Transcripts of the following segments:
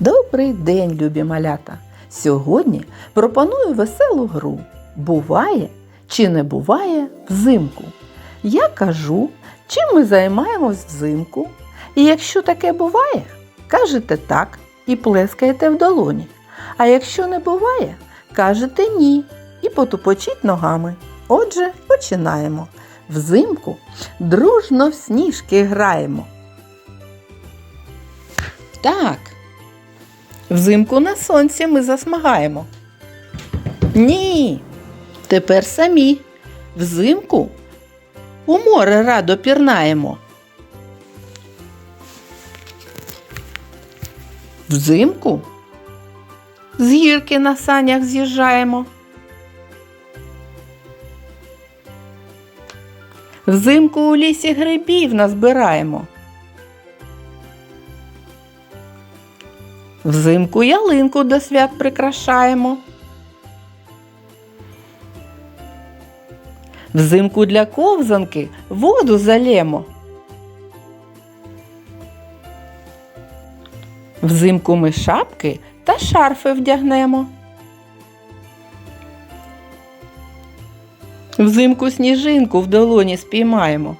Добрий день, любі малята! Сьогодні пропоную веселу гру. Буває чи не буває взимку. Я кажу, чим ми займаємось взимку. І якщо таке буває, кажете так і плескаєте в долоні. А якщо не буває, кажете ні і потупочіть ногами. Отже, починаємо. Взимку дружно в сніжки граємо. Так. Взимку на сонці ми засмагаємо. Ні. Тепер самі. Взимку у море радо пірнаємо. Взимку з гірки на санях з'їжджаємо. Взимку у лісі грибів назбираємо. Взимку ялинку до свят прикрашаємо. Взимку для ковзанки воду залємо. Взимку ми шапки та шарфи вдягнемо. Взимку сніжинку в долоні спіймаємо.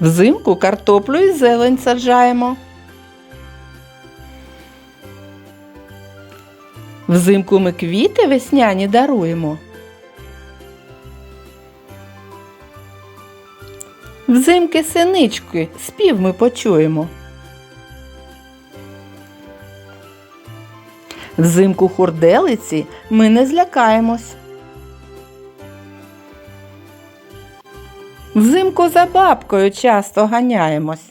Взимку картоплю і зелень саджаємо. Взимку ми квіти весняні даруємо. Взимки синички спів ми почуємо. Взимку хурделиці ми не злякаємось. Взимку за бабкою часто ганяємось.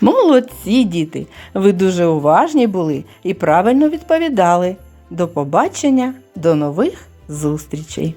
Молодці, діти! Ви дуже уважні були і правильно відповідали. До побачення, до нових зустрічей!